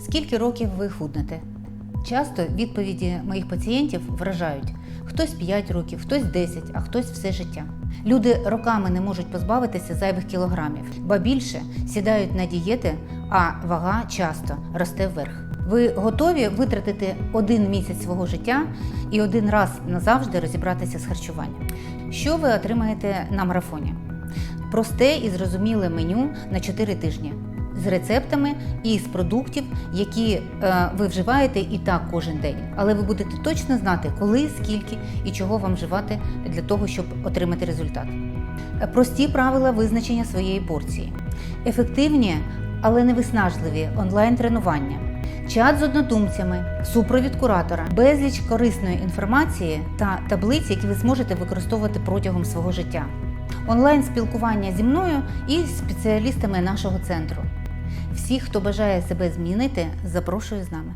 Скільки років ви худнете? Часто відповіді моїх пацієнтів вражають: хтось 5 років, хтось 10, а хтось все життя. Люди роками не можуть позбавитися зайвих кілограмів, ба більше сідають на дієти, а вага часто росте вверх. Ви готові витратити один місяць свого життя і один раз назавжди розібратися з харчуванням. Що ви отримаєте на марафоні? Просте і зрозуміле меню на 4 тижні з рецептами і з продуктів, які е, ви вживаєте і так кожен день. Але ви будете точно знати, коли, скільки і чого вам вживати для того, щоб отримати результат. Е, Прості правила визначення своєї порції, ефективні, але не виснажливі онлайн-тренування. Чат з однодумцями, супровід куратора, безліч корисної інформації та таблиць, які ви зможете використовувати протягом свого життя, онлайн спілкування зі мною і спеціалістами нашого центру. Всіх, хто бажає себе змінити, запрошую з нами.